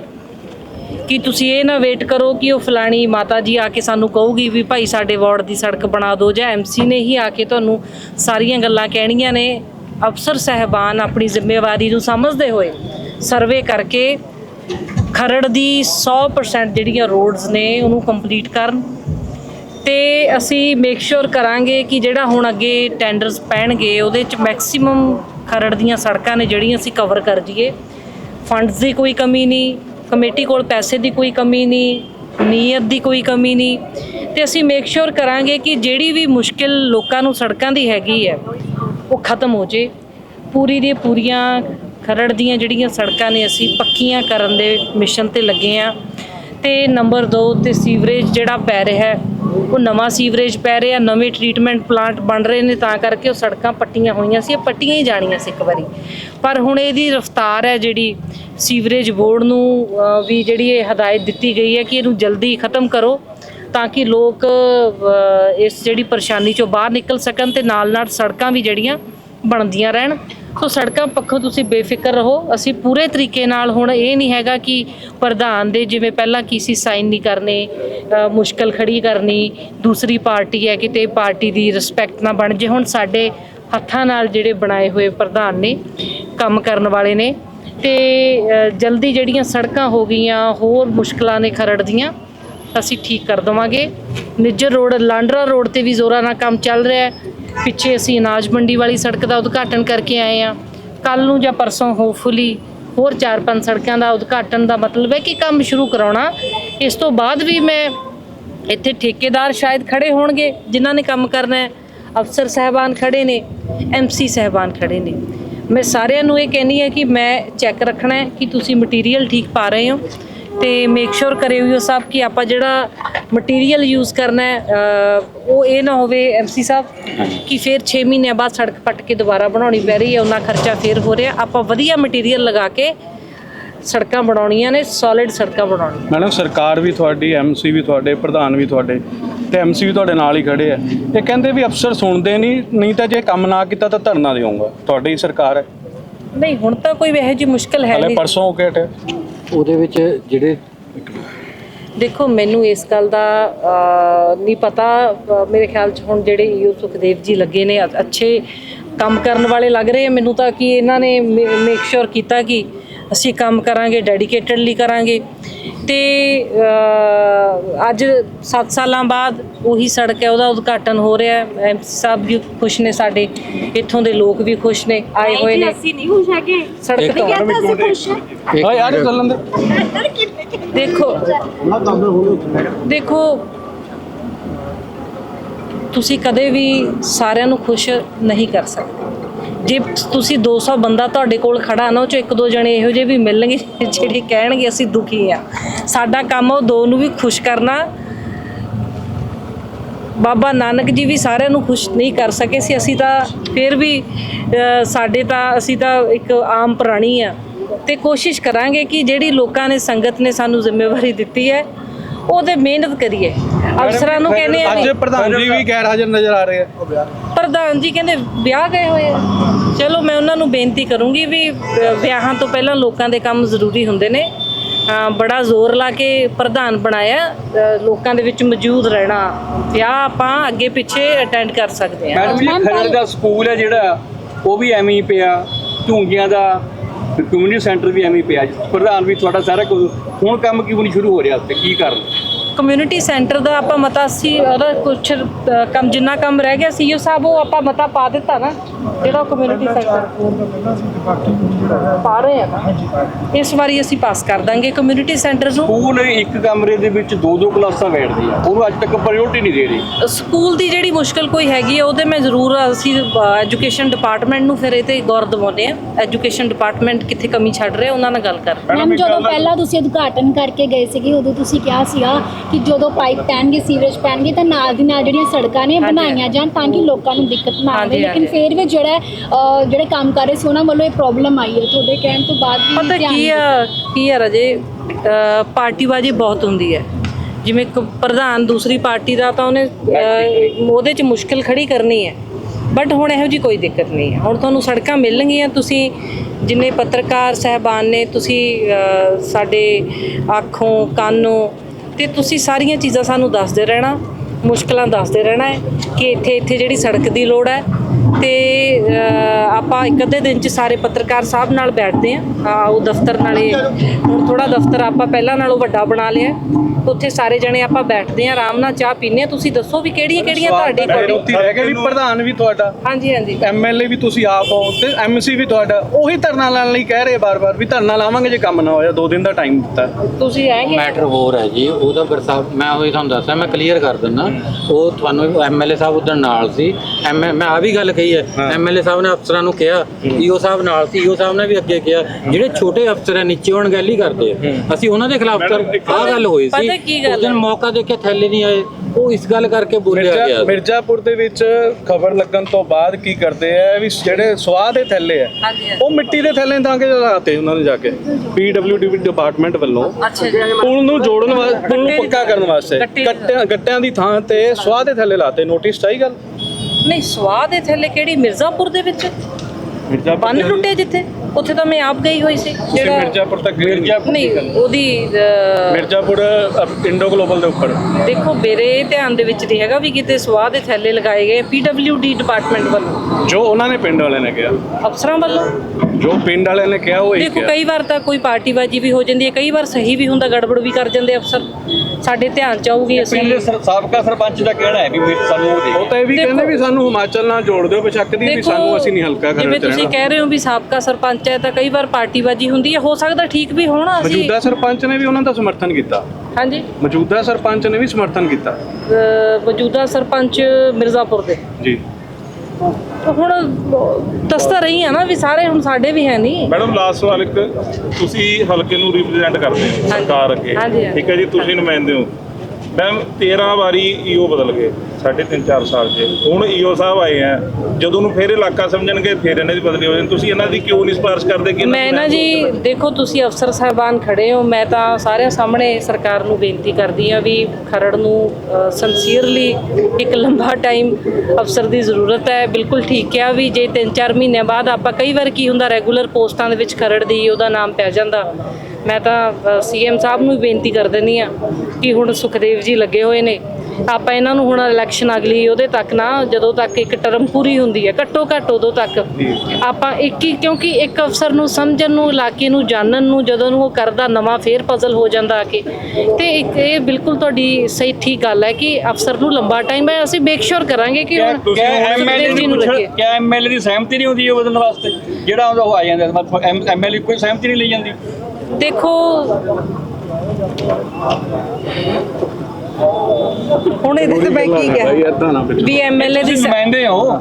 ਕਿ ਤੁਸੀਂ ਇਹ ਨਾ ਵੇਟ ਕਰੋ ਕਿ ਉਹ ਫਲਾਣੀ ਮਾਤਾ ਜੀ ਆ ਕੇ ਸਾਨੂੰ ਕਹੂਗੀ ਵੀ ਭਾਈ ਸਾਡੇ ਵਾਰਡ ਦੀ ਸੜਕ ਬਣਾ ਦਿਓ, ਜਾਂ ਐਮਸੀ ਨੇ ਹੀ ਆ ਕੇ ਤੁਹਾਨੂੰ ਸਾਰੀਆਂ ਗੱਲਾਂ ਕਹਿਣੀਆਂ ਨੇ। ਅਫਸਰ ਸਹਿਬਾਨ ਆਪਣੀ ਜ਼ਿੰਮੇਵਾਰੀ ਨੂੰ ਸਮਝਦੇ ਹੋਏ ਸਰਵੇ ਕਰਕੇ ਖਰੜ ਦੀ 100% ਜਿਹੜੀਆਂ ਰੋਡਸ ਨੇ ਉਹਨੂੰ ਕੰਪਲੀਟ ਕਰਨ ਤੇ ਅਸੀਂ ਮੇਕ ਸ਼ੋਰ ਕਰਾਂਗੇ ਕਿ ਜਿਹੜਾ ਹੁਣ ਅੱਗੇ ਟੈਂਡਰਸ ਪੈਣਗੇ, ਉਹਦੇ ਚ ਮੈਕਸਿਮਮ ਖਰੜ ਦੀਆਂ ਸੜਕਾਂ ਨੇ ਜਿਹੜੀਆਂ ਅਸੀਂ ਕਵਰ ਕਰ ਜੀਏ ਫੰਡਸ ਦੀ ਕੋਈ ਕਮੀ ਨਹੀਂ ਕਮੇਟੀ ਕੋਲ ਪੈਸੇ ਦੀ ਕੋਈ ਕਮੀ ਨਹੀਂ, ਨੀਅਤ ਦੀ ਕੋਈ ਕਮੀ ਨਹੀਂ। ਤੇ ਅਸੀਂ ਮੇਕ ਸ਼ੋਰ ਕਰਾਂਗੇ ਕਿ ਜਿਹੜੀ ਵੀ ਮੁਸ਼ਕਿਲ ਲੋਕਾਂ ਨੂੰ ਸੜਕਾਂ ਦੀ ਹੈਗੀ ਹੈ, ਉਹ ਖਤਮ ਹੋ ਜੇ। ਪੂਰੀ ਦੀ ਪੂਰੀਆਂ ਖਰੜ ਦੀਆਂ ਜਿਹੜੀਆਂ ਸੜਕਾਂ ਨੇ, ਅਸੀਂ ਪੱਕੀਆਂ ਕਰਨ ਦੇ ਮਿਸ਼ਨ ਤੇ ਲੱਗੇ ਆ ਤੇ ਨੰਬਰ 2 ਤੇ ਸੀਵਰੇਜ ਜਿਹੜਾ ਪੈ ਰਿਹਾ ਹੈ, ਉਹ ਨਵਾਂ ਸੀਵਰੇਜ ਪੈ ਰਿਹਾ, ਨਵੇਂ ਟ੍ਰੀਟਮੈਂਟ ਪਲਾਂਟ ਬਣ ਰਹੇ ਨੇ, ਤਾਂ ਕਰਕੇ ਉਹ ਸੜਕਾਂ ਪੱਟੀਆਂ ਹੋਈਆਂ ਸੀ, ਇਹ ਪੱਟੀਆਂ ਹੀ ਜਾਣੀਆਂ ਸੀ ਇੱਕ ਵਾਰੀ। ਪਰ ਹੁਣ ਇਹਦੀ ਰਫ਼ਤਾਰ ਹੈ ਜਿਹੜੀ ਸੀਵਰੇਜ ਬੋਰਡ ਨੂੰ ਵੀ ਜਿਹੜੀ ਇਹ ਹਦਾਇਤ ਦਿੱਤੀ ਗਈ ਹੈ ਕਿ ਇਹਨੂੰ ਜਲਦੀ ਖਤਮ ਕਰੋ, ਤਾਂ ਕਿ ਲੋਕ ਇਸ ਜਿਹੜੀ ਪਰੇਸ਼ਾਨੀ ਚੋਂ ਬਾਹਰ ਨਿਕਲ ਸਕਣ ਤੇ ਨਾਲ ਨਾਲ ਸੜਕਾਂ ਵੀ ਜਿਹੜੀਆਂ ਬਣਦੀਆਂ ਰਹਿਣ। ਸੋ ਸੜਕਾਂ ਪੱਖੋਂ ਤੁਸੀਂ ਬੇਫਿਕਰ ਰਹੋ। ਅਸੀਂ ਪੂਰੇ ਤਰੀਕੇ ਨਾਲ ਹੁਣ ਇਹ ਨਹੀਂ ਹੈਗਾ ਕਿ ਪ੍ਰਧਾਨ ਦੇ ਜਿਵੇਂ ਪਹਿਲਾਂ ਕੀ ਸੀ ਸਾਈਨ ਨਹੀਂ ਕਰਨੇ ਅ, ਮੁਸ਼ਕਲ ਖੜੀ ਕਰਨੀ ਦੂਸਰੀ ਪਾਰਟੀ ਹੈ ਕਿਤੇ ਪਾਰਟੀ ਦੀ ਰਿਸਪੈਕਟ ਨਾ ਬਣ ਜੇ। ਹੁਣ ਸਾਡੇ ਹੱਥਾਂ ਨਾਲ ਜਿਹੜੇ ਬਣਾਏ ਹੋਏ ਪ੍ਰਧਾਨ ਨੇ ਕੰਮ ਕਰਨ ਵਾਲੇ ਨੇ ਤੇ ਜਲਦੀ ਜਿਹੜੀਆਂ ਸੜਕਾਂ ਹੋ ਗਈਆਂ ਹੋਰ ਮੁਸ਼ਕਲਾਂ ਨੇ ਖਰੜ ਦੀਆਂ ਅਸੀਂ ਠੀਕ ਕਰ ਦਵਾਂਗੇ। ਨਿੱਜਰ ਰੋਡ ਲਾਂਡਰਾ ਰੋਡ ਤੇ ਵੀ ਜ਼ੋਰਾਂ ਨਾਲ ਕੰਮ ਚੱਲ ਰਿਹਾ ਹੈ। ਪਿੱਛੇ ਅਸੀਂ ਅਨਾਜ ਮੰਡੀ ਵਾਲੀ ਸੜਕ ਦਾ ਉਦਘਾਟਨ ਕਰਕੇ ਆਏ ਆ ਕੱਲ ਨੂੰ ਜਾਂ ਪਰਸੋਂ ਹੋਪਫੁਲੀ ਹੋਰ ਚਾਰ ਪੰਜ ਸੜਕਾਂ ਦਾ ਉਦਘਾਟਨ ਦਾ ਮਤਲਬ ਹੈ ਕਿ ਕੰਮ ਸ਼ੁਰੂ ਕਰਾਉਣਾ। ਇਸ ਤੋਂ ਬਾਅਦ ਵੀ ਮੈਂ ਇੱਥੇ ਠੇਕੇਦਾਰ ਸ਼ਾਇਦ ਖੜੇ ਹੋਣਗੇ, ਜਿਨ੍ਹਾਂ ਨੇ ਕੰਮ ਕਰਨਾ ਹੈ। ਅਫਸਰ ਸਹਿਬਾਨ ਖੜੇ ਨੇ ਐਮਸੀ ਸਹਿਬਾਨ ਖੜੇ ਨੇ। ਮੈਂ ਸਾਰਿਆਂ ਨੂੰ ਇਹ ਕਹਿੰਦੀ ਹਾਂ ਕਿ ਮੈਂ ਚੈੱਕ ਰੱਖਣਾ ਹੈ ਕਿ ਤੁਸੀਂ ਮਟੀਰੀਅਲ ਠੀਕ ਪਾ ਰਹੇ ਹੋ। ਤੇ ਮੇਕ ਸ਼ੋਰ ਕਰੇ ਹੋਇਓ ਸਭ ਕਿ ਆਪਾਂ ਜਿਹੜਾ ਮਟੀਰੀਅਲ ਯੂਜ਼ ਕਰਨਾ ਹੈ ਉਹ ਇਹ ਨਾ ਹੋਵੇ ਐਮਸੀ ਸਾਹਿਬ ਕਿ ਫਿਰ 6 ਮਹੀਨਿਆਂ ਬਾਅਦ ਸੜਕ ਪੱਟ ਕੇ ਦੁਬਾਰਾ ਬਣਾਉਣੀ ਪੈ ਰਹੀ ਹੈ ਉਹਨਾਂ ਖਰਚਾ ਫਿਰ ਹੋ ਰਿਹਾ। ਆਪਾਂ ਵਧੀਆ ਮਟੀਰੀਅਲ ਲਗਾ ਕੇ ਸੜਕਾਂ ਬਣਾਉਣੀਆਂ ਨੇ ਸੋਲਿਡ ਸੜਕਾਂ ਬਣਾਉਣੀਆਂ। ਮੈਡਮ ਸਰਕਾਰ ਵੀ ਤੁਹਾਡੀ ਐਮਸੀ ਵੀ ਤੁਹਾਡੇ ਪ੍ਰਧਾਨ ਵੀ ਤੁਹਾਡੇ ਤੇ ਐਮਸੀ ਵੀ ਤੁਹਾਡੇ ਨਾਲ ਹੀ ਖੜੇ ਆ। ਇਹ ਕਹਿੰਦੇ ਵੀ ਅਫਸਰ ਸੁਣਦੇ ਨਹੀਂ ਨਹੀਂ ਤਾਂ ਜੇ ਕੰਮ ਨਾ ਕੀਤਾ ਤਾਂ ਧਰਨਾ ਦੇਵਾਂਗਾ ਤੁਹਾਡੀ ਸਰਕਾਰ ਹੈ। ਨਹੀਂ ਹੁਣ ਤਾਂ ਕੋਈ ਇਹੋ ਜਿਹੀ ਮੁਸ਼ਕਲ ਹੈ ਹਲੇ ਨਹੀਂ। ਪਰਸੋਂ ਹੋ ਕੇ ਹਟਿਆ ਉਹਦੇ ਵਿੱਚ ਜਿਹੜੇ ਦੇਖੋ, ਮੈਨੂੰ ਇਸ ਗੱਲ ਦਾ ਨਹੀਂ ਪਤਾ। ਮੇਰੇ ਖਿਆਲ ਚ ਹੁਣ ਜਿਹੜੇ ਈਓ ਸੁਖਦੇਵ ਜੀ ਲੱਗੇ ਨੇ ਅੱਛੇ ਕੰਮ ਕਰਨ ਵਾਲੇ ਲੱਗ ਰਹੇ ਆ। ਮੈਨੂੰ ਤਾਂ ਕਿ ਇਹਨਾਂ ਨੇ ਮੇਕ ਸ਼ੋਰ ਕੀਤਾ ਕਿ ਅਸੀਂ ਕੰਮ ਕਰਾਂਗੇ ਡੈਡੀਕੇਟਡਲੀ ਕਰਾਂਗੇ। ਤੇ ਅੱਜ 7 ਸਾਲਾਂ ਬਾਅਦ ਉਹੀ ਸੜਕ ਹੈ ਉਹਦਾ ਉਦਘਾਟਨ ਹੋ ਰਿਹਾ ਹੈ। ਐਮਸੀ ਸਾਹਿਬ ਵੀ ਖੁਸ਼ ਨੇ ਸਾਡੇ ਇੱਥੋਂ ਦੇ ਲੋਕ ਵੀ ਖੁਸ਼ ਨੇ ਆਏ ਹੋਏ ਨੇ। ਅਸੀਂ ਨਹੀਂ ਖੁਸ਼ ਹੈਗੇ। ਸੜਕ ਇੱਕ ਤੇ। ਕਹਿੰਦਾ ਅਸੀਂ ਖੁਸ਼ ਹਾਂ। ਇੱਕ ਹਾਂ ਯਾਰ ਚੱਲਣ ਦੇ ਦੇਖੋ ਦੇਖੋ ਤੁਸੀਂ ਕਦੇ ਵੀ ਸਾਰਿਆਂ ਨੂੰ ਖੁਸ਼ ਨਹੀਂ ਕਰ ਸਕਦੇ। ਜੇ ਤੁਸੀਂ 200 ਬੰਦਾ ਤੁਹਾਡੇ ਕੋਲ ਖੜਾ ਨਾ ਉਹ ਚ ਇੱਕ ਦੋ ਜਣੇ ਇਹੋ ਜਿਹੇ ਵੀ ਮਿਲਣਗੇ (laughs) ਜਿਹੜੇ ਕਹਿਣਗੇ ਅਸੀਂ ਦੁਖੀ ਆ। ਸਾਡਾ ਕੰਮ ਉਹ ਦੋ ਨੂੰ ਵੀ ਖੁਸ਼ ਕਰਨਾ। ਬਾਬਾ ਨਾਨਕ ਜੀ ਵੀ ਸਾਰਿਆਂ ਨੂੰ ਖੁਸ਼ ਨਹੀਂ ਕਰ ਸਕੇ ਸੀ। ਅਸੀਂ ਤਾਂ ਫਿਰ ਵੀ ਸਾਡੇ ਤਾਂ ਅਸੀਂ ਤਾਂ ਇੱਕ ਆਮ ਪ੍ਰਾਣੀ ਆ। ਤੇ ਕੋਸ਼ਿਸ਼ ਕਰਾਂਗੇ ਕਿ ਜਿਹੜੀ ਲੋਕਾਂ ਨੇ ਸੰਗਤ ਨੇ ਸਾਨੂੰ ਜ਼ਿੰਮੇਵਾਰੀ ਦਿੱਤੀ ਹੈ ਉਹਦੇ ਮਿਹਨਤ ਕਰੀਏ। ਅਫਸਰਾਂ ਨੂੰ ਕਹਿੰਦੇ ਆ ਅੱਜ ਪ੍ਰਧਾਨ ਜੀ ਵੀ ਗੈਰ ਹਾਜ਼ਰ ਨਜ਼ਰ ਆ ਰਹੇ ਆ। ਪ੍ਰਧਾਨ ਜੀ ਕਹਿੰਦੇ ਵਿਆਹ ਗਏ ਹੋਏ ਆ। ਚਲੋ ਮੈਂ ਉਹਨਾਂ ਨੂੰ ਬੇਨਤੀ ਕਰੂੰਗੀ ਵੀ ਵਿਆਹਾਂ ਤੋਂ ਪਹਿਲਾਂ ਲੋਕਾਂ ਦੇ ਕੰਮ ਜ਼ਰੂਰੀ ਹੁੰਦੇ ਨੇ। ਅ, ਬੜਾ ਜ਼ੋਰ ਲਾ ਕੇ ਪ੍ਰਧਾਨ ਬਣਾਇਆ ਲੋਕਾਂ ਦੇ ਵਿੱਚ ਮੌਜੂਦ ਰਹਿਣਾ। ਵਿਆਹ ਆਪਾਂ ਅੱਗੇ ਪਿੱਛੇ ਅਟੈਂਡ ਕਰ ਸਕਦੇ ਹਾਂ। ਮੈਡਮ ਜੀ ਖਰੜ ਦਾ ਸਕੂਲ ਹੈ ਜਿਹੜਾ ਉਹ ਵੀ ਐਵੇਂ ਹੀ ਪਿਆ। ਝੂੰਗੀਆਂ ਦਾ ਕਮਿਊਨਿਟੀ ਸੈਂਟਰ ਵੀ ਐਵੇਂ ਹੀ ਪਿਆ। ਪ੍ਰਧਾਨ ਵੀ ਤੁਹਾਡਾ ਸਾਰਾ ਕੁਝ ਹੁਣ ਕੰਮ ਕਿਉਂ ਨਹੀਂ ਸ਼ੁਰੂ ਹੋ ਰਿਹਾ? ਉੱਤੇ ਕੀ ਕਾਰਨ? ਕਮਿਊਨਿਟੀ ਸੈਂਟਰ ਦਾ ਆਪਾਂ ਮਤਾ ਸੀ ਉਹਦਾ ਕੁਝ ਕੰਮ ਜਿੰਨਾ ਕੰਮ ਰਹਿ ਗਿਆ ਸੀਓ ਸਾਹਿਬ ਉਹ ਆਪਾਂ ਮਤਾ ਪਾ ਦਿੱਤਾ ਨਾ ਜਿਹੜਾ ਕਮਿਊਨਿਟੀ ਸੈਂਟਰ ਪਾ ਰਹੇ ਆ ਇਸ ਵਾਰੀ ਅਸੀਂ ਪਾਸ ਕਰ ਦਾਂਗੇ ਕਮਿਊਨਿਟੀ ਸੈਂਟਰ ਨੂੰ। ਸਕੂਲ ਇੱਕ ਕਮਰੇ ਦੇ ਵਿੱਚ ਦੋ ਦੋ ਕਲਾਸਾਂ ਬੈਠਦੀ ਆ। ਉਹਨੂੰ ਅੱਜ ਤੱਕ ਪ੍ਰਾਇੋਰਟੀ ਨਹੀਂ ਦੇ ਰਹੀ। ਸਕੂਲ ਦੀ ਜਿਹੜੀ ਮੁਸ਼ਕਲ ਕੋਈ ਹੈਗੀ ਹੈ ਉਹਦੇ ਮੈਂ ਜ਼ਰੂਰ ਅਸੀਂ ਐਜੂਕੇਸ਼ਨ ਡਿਪਾਰਟਮੈਂਟ ਨੂੰ ਫਿਰ ਇਹ ਤੇ ਗੌਰ ਦਿਵਾਉਂਦੇ ਆ। ਐਜੂਕੇਸ਼ਨ ਡਿਪਾਰਟਮੈਂਟ ਕਿੱਥੇ ਕਮੀ ਛੱਡ ਰਿਹਾ ਉਹਨਾਂ ਨਾਲ ਗੱਲ ਕਰ। ਮੈਮ ਜਦੋਂ ਪਹਿਲਾਂ ਤੁਸੀਂ ਉਦਘਾਟਨ ਕਰਕੇ ਗਏ ਸੀਗੇ ਉਦੋਂ ਤੁਸੀਂ ਕਿਹਾ ਸੀਗਾ ਕਿ ਜਦੋਂ ਪਾਈਪ ਪੈਣਗੇ ਸੀਵਰੇਜ ਪੈਣਗੇ ਤਾਂ ਨਾਲ ਦੀ ਨਾਲ ਜਿਹੜੀਆਂ ਸੜਕਾਂ ਨੇ। ਬਣਾਈਆਂ ਜਾਣ ਤਾਂ ਕਿ ਲੋਕਾਂ ਨੂੰ ਦਿੱਕਤ ਨਾ ਆਵੇ। ਲੇਕਿਨ। ਫਿਰ ਵੀ ਜਿਹੜਾ ਜਿਹੜੇ ਕੰਮ ਕਰ ਰਹੇ ਸੀ ਉਹਨਾਂ ਵੱਲੋਂ ਇਹ ਪ੍ਰੋਬਲਮ ਆਈ ਹੈ। ਤੁਹਾਡੇ ਕਹਿਣ ਤੋਂ ਬਾਅਦ ਵੀ ਪਤਾ ਕੀ ਆ ਕੀ ਆ ਰਜੇ ਪਾਰਟੀਬਾਜ਼ੀ ਬਹੁਤ ਹੁੰਦੀ ਹੈ। ਜਿਵੇਂ ਇੱਕ ਪ੍ਰਧਾਨ ਦੂਸਰੀ ਪਾਰਟੀ ਦਾ ਤਾਂ ਉਹਨੇ ਉਹਦੇ 'ਚ ਮੁਸ਼ਕਿਲ ਖੜੀ ਕਰਨੀ ਹੈ। ਬਟ ਹੁਣ ਇਹੋ ਜੀ ਕੋਈ ਦਿੱਕਤ ਨਹੀਂ ਹੈ। ਹੁਣ ਤੁਹਾਨੂੰ ਸੜਕਾਂ ਮਿਲਣਗੀਆਂ ਤੁਸੀਂ ਜਿੰਨੇ ਪੱਤਰਕਾਰ ਸਹਿਬਾਨ ਨੇ ਤੁਸੀਂ ਸਾਡੇ ਅੱਖੋਂ ਕਾਨੋਂ ਤੇ ਤੁਸੀਂ ਸਾਰੀਆਂ ਚੀਜ਼ਾਂ ਸਾਨੂੰ ਦੱਸਦੇ ਰਹਿਣਾ, ਮੁਸ਼ਕਲਾਂ ਦੱਸਦੇ ਰਹਿਣਾ ਹੈ ਕਿ ਇੱਥੇ ਇੱਥੇ ਜਿਹੜੀ ਸੜਕ ਦੀ ਲੋੜ ਹੈ ਤੇ ਆਪਾਂ ਇੱਕ ਅੱਧੇ ਦਿਨ ਚ ਸਾਰੇ ਪੱਤਰਕਾਰ ਸਾਹਿਬ ਨਾਲ ਬੈਠਦੇ ਆਂ ਆਓ ਦਫ਼ਤਰ ਨਾਲੇ ਹੁਣ ਥੋੜਾ ਦਫ਼ਤਰ ਆਪਾਂ ਪਹਿਲਾਂ ਨਾਲੋਂ ਵੱਡਾ ਬਣਾ ਲਿਆ। ਉੱਥੇ ਸਾਰੇ ਜਣੇ ਆਪਾਂ ਬੈਠਦੇ ਆਂ ਆਰਾਮ ਨਾਲ ਚਾਹ ਆਂ ਤੁਸੀਂ ਦੱਸੋ ਵੀ ਕਿਹੜੀਆਂ ਕਿਹੜੀਆਂ ਤੁਹਾਡੇ ਕੋਲ ਉੱਤੀ ਰਹਿ ਵੀ ਪ੍ਰਧਾਨ ਵੀ ਤੁਹਾਡਾ। ਹਾਂਜੀ ਹਾਂਜੀ। ਐਮਐਲਏ ਵੀ ਤੁਸੀਂ ਆਪ ਹੋ ਤੇ ਐਮਸੀ ਵੀ ਤੁਹਾਡਾ। ਉਹੀ ਧਰਨਾ ਲਾਉਣ ਲਈ ਕਹਿ ਰਹੇ ਬਾਰ-ਬਾਰ ਵੀ ਧਰਨਾ ਲਾਵਾਂਗੇ ਜੇ ਕੰਮ ਨਾ ਹੋਇਆ 2 ਦਿਨ ਦਾ ਟਾਈਮ ਦਿੱਤਾ। ਤੁਸੀਂ ਆਏਗੇ ਮੈਟਰ ਹੋਰ ਹੈ ਜੀ ਉਹਦਾ ਫਿਰ ਸਾਹਿਬ ਮੈਂ ਉਹੀ ਤੁਹਾਨੂੰ ਦੱਸਿਆ ਮੈਂ ਕਲੀਅਰ ਕਰ ਦਿੰਦਾ। ਉਹ ਤੁਹਾਨੂੰ ਐਮਐਲਏ ਸਾਹਿਬ ਉਧਰ ਨਾਲ ਸੀ। ਐਮ ਮੈਂ ਆ ਵੀ ਗੱਲ ਕਹੀ ਹੈ। ਐਮਐਲਏ ਸਾਹਿਬ ਨੇ ਅਫਸਰਾਂ ਨੂੰ ਕਿਹਾ ਈਓ ਸਾਹਿਬ ਨਾਲ ਸੀ ਈਓ ਸਾਹਿਬ ਨੇ ਵੀ ਅੱਗੇ ਕਿਹਾ ਜਿਹੜੇ ਛੋਟੇ ਅਫਸਰ ਹੈ ਨੀਚੇ ਹੁਣ ਗੱਲ ਹੀ ਕਰਦੇ ਆ। ਅਸੀਂ ਉਹਨਾਂ ਦੇ ਖਿਲਾਫ ਕਰ ਆ ਗੱਲ ਹੋਈ ਸੀ। ਪਤਾ ਕੀ ਗੱਲ ਉਸ ਦਿਨ? ਮੌਕਾ ਦੇ ਕੇ ਥੈਲੇ ਨਹੀਂ ਆਏ। ਉਹ ਇਸ ਗੱਲ ਕਰਕੇ ਬੋਲਿਆ ਗਿਆ। ਮਿਰਜ਼ਾਪੁਰ ਦੇ ਵਿੱਚ ਖਬਰ ਲੱਗਣ ਤੋਂ ਬਾਅਦ ਕੀ ਕਰਦੇ ਆ ਵੀ ਜਿਹੜੇ ਸਵਾਹ ਦੇ ਥੈਲੇ ਆ। ਉਹ ਮਿੱਟੀ ਦੇ ਥੈਲੇ ਤਾਂ ਕੇ ਲਾਤੇ ਉਹਨਾਂ ਨੇ ਜਾ ਕੇ। ਪੀਡਬਲਯੂਡੀ ਡਿਪਾਰਟਮੈਂਟ ਵੱਲੋਂ ਪੁਲ ਨੂੰ ਜੋੜਨ ਵਾਸਤੇ ਪੁਲ ਨੂੰ ਪੱਕਾ ਕਰਨ ਵਾਸਤੇ। ਗੱਟਿਆਂ ਦੀ ਥਾਂ ਤੇ ਸਵਾਹ ਦੇ ਥੱਲੇ ਲਾਤੇ। ਨੋਟਿਸ ਚਾਹੀ ਗੱਲ? ਨਹੀਂ ਸਵਾਦ ਦੇ ਥੱਲੇ ਕਿਹੜੀ? ਮਿਰਜ਼ਾਪੁਰ ਦੇ ਵਿੱਚ? ਮਿਰਜ਼ਾਪੁਰ ਬੰਨ ਟੁੱਟੇ ਜਿੱਥੇ? ਉੱਥੇ ਤਾਂ ਮੈਂ ਆਪ ਗਈ ਹੋਈ ਸੀ। ਤੁਸੀਂ ਮਿਰਜ਼ਾਪੁਰ ਤੱਕ ਗਏ ਨਹੀਂ? ਨਹੀਂ ਉਹਦੀ ਮਿਰਜ਼ਾਪੁਰ ਇੰਡੋ ਗਲੋਬਲ ਦੇ ਉੱਪਰ। ਦੇਖੋ ਮੇਰੇ ਧਿਆਨ ਦੇ ਵਿੱਚ ਨਹੀਂ ਹੈਗਾ ਵੀ ਕਿਤੇ ਸਵਾਹ ਦੇ ਥੈਲੇ ਲਗਾਏ ਗਏ ਪੀਡਬਲਯੂਡੀ ਡਿਪਾਰਟਮੈਂਟ ਵੱਲੋਂ। ਜੋ ਉਹਨਾਂ ਨੇ ਪਿੰਡ ਵਾਲਿਆਂ ਨੇ ਕਿਹਾ। ਅਫਸਰਾਂ ਵੱਲੋਂ? ਜੋ ਪਿੰਡ ਵਾਲਿਆਂ ਨੇ ਕਿਹਾ ਉਹ ਇਹ ਦੇਖੋ ਕਈ ਵਾਰ ਤਾਂ ਕੋਈ ਪਾਰਟੀਬਾਜ਼ੀ ਵੀ ਹੋ ਜਾਂਦੀ ਹੈ ਕਈ ਵਾਰ ਸਹੀ ਵੀ ਹੁੰਦਾ ਗੜਬੜ ਵੀ ਕਰ ਜਾਂਦੇ ਅਫਸਰ। ਸਾਡੇ ਧਿਆਨ ਚ ਆਊਗੀ ਅਸੀਂ। ਪਿੰਡ ਸਾਬਕਾ ਸਰਪੰਚ ਦਾ ਕਹਿਣਾ ਹੈ ਵੀ ਸਾਨੂੰ ਉਹ ਤਾਂ ਇਹ ਵੀ ਕਹਿੰਦੇ ਵੀ ਸਾਨੂੰ ਹਿਮਾਚਲ ਨਾਲ ਜੋੜ ਦਿਓ ਬੇਸ਼ੱਕ ਦੀ ਵੀ ਸਾਨੂੰ ਅਸੀਂ ਨਹੀਂ ਹਲਕਾ ਜਿਵੇਂ ਕਰਨ ਤੁਸੀਂ ਚਾਹਣਾ ਕਹਿ ਰਹੇ ਹੋ ਵੀ ਸਾਬਕਾ ਸਰਪੰਚ ਹੈ ਤਾਂ ਕਈ ਵਾਰ ਪਾਰਟੀਬਾਜ਼ੀ ਹੁੰਦੀ ਹੈ ਹੋ ਸਕਦਾ ਠੀਕ ਵੀ ਹੋਣਾ ਅਸੀਂ। ਮੌਜੂਦਾ ਸਰਪੰਚ ਨੇ ਵੀ ਉਹਨਾਂ ਦਾ ਸਮਰਥਨ ਕੀਤਾ। ਹਾਂਜੀ। ਮੌਜੂਦਾ ਸਰਪੰਚ ਨੇ ਵੀ ਸਮਰਥਨ ਕੀਤਾ। ਮੌਜੂਦਾ ਸਰਪੰਚ ਮਿਰਜ਼ਾਪੁਰ ਦੇ। ਜੀ। ਹੁਣ ਦੱਸਦਾ ਰਹੀ ਆ ਨਾ ਵੀ ਸਾਰੇ ਹੁਣ ਸਾਡੇ ਵੀ ਹੈ ਨਹੀਂ। ਮੈਡਮ ਲਾਸਟ ਸਵਾਲ ਇੱਕ ਤੁਸੀਂ ਹਲਕੇ ਨੂੰ ਰਿਪਰੈਜ਼ੈਂਟ ਕਰਦੇ ਹੋ ਸਰਕਾਰ ਅੱਗੇ। ਠੀਕ ਹੈ ਜੀ ਤੁਸੀਂ ਨੁਮਾਇੰਦੇ ਹੋ। ਮੈਮ 13 ਵਾਰੀ ਈਓ ਬਦਲ ਗਏ। ਸਾਢੇ ਤਿੰਨ 4 ਸਾਲ 'ਚ ਹੁਣ ਈਓ ਸਾਹਿਬ ਆਏ ਆ। ਜਦੋਂ ਨੂੰ ਫੇਰ ਇਲਾਕਾ ਸਮਝਣਗੇ ਫੇਰ ਇਹਨਾਂ ਦੀ ਬਦਲੀ ਹੋ ਜਾਣੀ। ਤੁਸੀਂ ਇਹਨਾਂ ਦੀ ਕਿਉਂ ਨਹੀਂ ਸਿਫਾਰਿਸ਼ ਕਰਦੇ ਕਿ ਮੈਂ ਨੂੰ ਜੀ ਦੇਖੋ ਤੁਸੀਂ ਅਫਸਰ ਸਾਹਿਬਾਨ ਖੜੇ ਹੋ। ਮੈਂ ਤਾਂ ਸਾਰਿਆਂ ਸਾਹਮਣੇ ਸਰਕਾਰ ਨੂੰ ਬੇਨਤੀ ਕਰਦੀ ਆ ਵੀ ਖਰੜ ਨੂੰ ਸੰਸੀਅਰਲੀ ਇੱਕ ਲੰਬਾ ਟਾਈਮ ਅਫਸਰ ਦੀ ਜ਼ਰੂਰਤ ਹੈ। ਬਿਲਕੁਲ ਠੀਕ ਕਿਹਾ ਵੀ ਜੇ 3-4 ਮਹੀਨਿਆਂ ਬਾਅਦ ਆਪਾਂ ਕਈ ਵਾਰ ਕੀ ਹੁੰਦਾ ਰੈਗੂਲਰ ਪੋਸਟਾਂ ਦੇ ਵਿੱਚ ਖਰੜ ਦੀ ਉਹਦਾ ਨਾਮ ਪੈ ਜਾਂਦਾ। ਮੈਂ ਤਾਂ ਸੀਐਮ ਸਾਹਿਬ ਨੂੰ ਵੀ ਬੇਨਤੀ ਕਰ ਦਿੰਦੀ ਆ ਕਿ ਹੁਣ ਸੁਖਦੇਵ ਜੀ ਲੱਗੇ ਹੋਏ ਨੇ। ਆਪਾਂ ਇਹਨਾਂ ਨੂੰ ਹੁਣ ਇਲੈਕਸ਼ਨ ਅਗਲੀ ਉਹਦੇ ਤੱਕ ਨਾ ਜਦੋਂ ਤੱਕ ਇੱਕ ਟਰਮ ਪੂਰੀ ਹੁੰਦੀ ਹੈ ਘੱਟੋ ਘੱਟ ਉਦੋਂ ਤੱਕ। ਆਪਾਂ ਇੱਕ ਹੀ ਕਿਉਂਕਿ ਇੱਕ ਅਫਸਰ ਨੂੰ ਸਮਝਣ ਨੂੰ ਇਲਾਕੇ ਨੂੰ ਜਾਣਨ ਨੂੰ ਜਦੋਂ ਉਹ ਕਰਦਾ ਨਵਾਂ ਫੇਰ ਪਜ਼ਲ ਹੋ ਜਾਂਦਾ ਆ ਕੇ। ਤੇ ਇੱਕ ਇਹ ਬਿਲਕੁਲ ਤੁਹਾਡੀ ਸਹੀ ਠੀਕ ਗੱਲ ਹੈ ਕਿ ਅਫਸਰ ਨੂੰ ਲੰਬਾ ਟਾਈਮ ਹੈ ਅਸੀਂ ਮੇਕ ਸ਼ੋਰ ਕਰਾਂਗੇ ਕਿ ਹੁਣ ਐਮਐਲਏ ਜੀ ਦੀ ਨੂੰ ਕਿਆ ਐਮਐਲਏ ਦੀ ਸਹਿਮਤੀ ਨਹੀਂ ਹੁੰਦੀ ਇਹ ਬਦਲਣ ਵਾਸਤੇ? ਜਿਹੜਾ ਆਉਂਦਾ ਉਹ ਆ ਜਾਂਦਾ ਐਮਐਲਏ ਕੋਈ ਸਹਿਮਤੀ ਨਹੀਂ ਲਈ ਜਾਂਦੀ। ਦੇਖੋ ਹੁਣ ਇਹਦੇ ਤੇ ਮੈਂ ਕੀ ਕਹਾਂ? ਇਦਾਂ ਨਾ ਬਿਲਕੁਲ ਵੀ ਐਮਐਲਏ ਦੀ ਨੁਮਾਇੰਦੇ ਹੋ।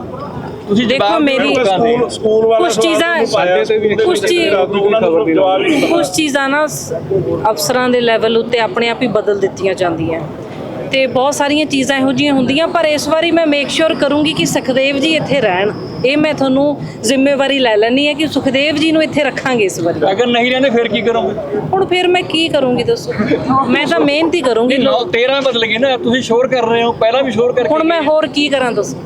ਤੁਸੀਂ ਦੇਖੋ ਮੇਰੀ-। ਸਕੂਲ ਸਕੂਲ ਵਾਲੇ ਕੁਛ ਚੀਜ਼ਾਂ- ਕੁਛ ਚੀਜ਼- ਕੁਝ ਚੀਜ਼ਾਂ ਨਾ ਅਫਸਰਾਂ ਦੇ ਲੈਵਲ ਉੱਤੇ ਆਪਣੇ ਆਪ ਹੀ ਬਦਲ ਦਿੱਤੀਆਂ ਜਾਂਦੀਆਂ। ਤੇ ਬਹੁਤ ਸਾਰੀਆਂ ਚੀਜ਼ਾਂ ਇਹੋ ਜਿਹੀਆਂ ਹੁੰਦੀਆਂ ਪਰ ਇਸ ਵਾਰੀ ਮੈਂ ਮੇਕ ਸ਼ੋਰ ਕਰੂੰਗੀ ਕਿ ਸੁਖਦੇਵ ਜੀ ਇੱਥੇ ਰਹਿਣ। ਇਹ ਮੈਂ ਤੁਹਾਨੂੰ ਜ਼ਿੰਮੇਵਾਰੀ ਲੈ ਲੈਣੀ ਹੈ ਕਿ ਸੁਖਦੇਵ ਜੀ ਨੂੰ ਇੱਥੇ ਰੱਖਾਂਗੇ ਇਸ ਵਾਰੀ। ਅਗਰ ਨਹੀਂ ਰਹਿੰਦੇ ਫਿਰ ਕੀ ਕਰੋਗੇ? ਹੁਣ ਫਿਰ ਮੈਂ ਕੀ ਕਰੂੰਗੀ ਦੱਸੋ? ਮੈਂ ਤਾਂ ਮਿਹਨਤ ਹੀ ਕਰੂੰਗੀ। ਨੌ 13 ਬਦਲ ਗਏ ਨਾ ਤੁਸੀਂ ਸ਼ੋਰ ਕਰ ਰਹੇ ਹੋ ਪਹਿਲਾਂ ਵੀ ਸ਼ੋਰ ਕਰਕੇ ਹੁਣ ਮੈਂ ਹੋਰ ਕੀ ਕਰਾਂ ਦੱਸੋ?